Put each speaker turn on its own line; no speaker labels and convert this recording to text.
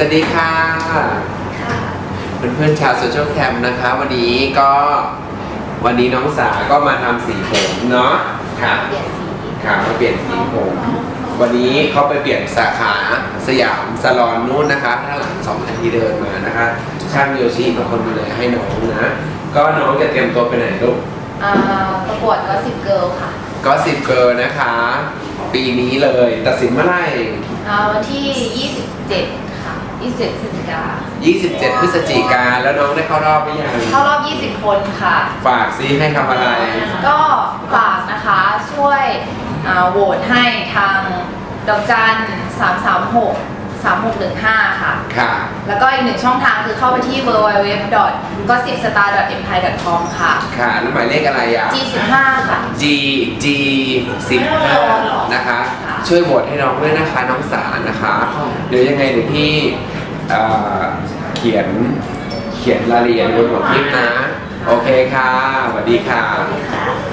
สวัสดีค่ะเพื่อนๆชาวโซเชียลแคมนะคะ วันนี้ก็วันนี้น้องสาก็มาทำสีผมเนาะค่ะ
เปลี่ยนสี
ค่ะมาเปลี่ยนสีผม วันนี้เขาไปเปลี่ยนสาขาสยามสลอนนู่นนะคะถ้าหลังสองนาทีเดินมานะคะช่างโยชิเป็นคนดูแลให้น้องนะ ก็น้องจะเตรียมตัวไปไหนลูก
อ่าประกวดก็สิบเกิลค่ะ
ก็สิบเกิร์ลนะคะ ปีนี้เลยตัดสินเมื่อไหร่
อ่าวันที่ 27ค่ะ 27พฤศจิกา
27 พฤศจิกาแล้วน้องได้เข้ารอบหรือยัง
เข้ารอบ 20 คนค่ะ
ฝากซิให้ทำอะไร
ก็ฝากนะคะช่วยอ่าโหวตให้ทางดอกจัน336 3615 ค่ะ
ค่ะ
แล้วก็อีกหนึ่งช่องทางคือเข้าไปที่ www.gossipstar.empire.com ค่ะ
ค่ะแล้วหมายเลขอะไรอะ
G15 ค่ะ
G G 15นะคะ
ค่ะ
ช่วยโหวตให้น้องด้วยนะคะ น้องสารนะคะ เดี๋ยวยังไงเดี๋ยวพี่เอ่อเขียนเขียนรายละเอียดบนหัวคลิปนะ โอเคค่ะสวัสดีค่ะ
ค่ะ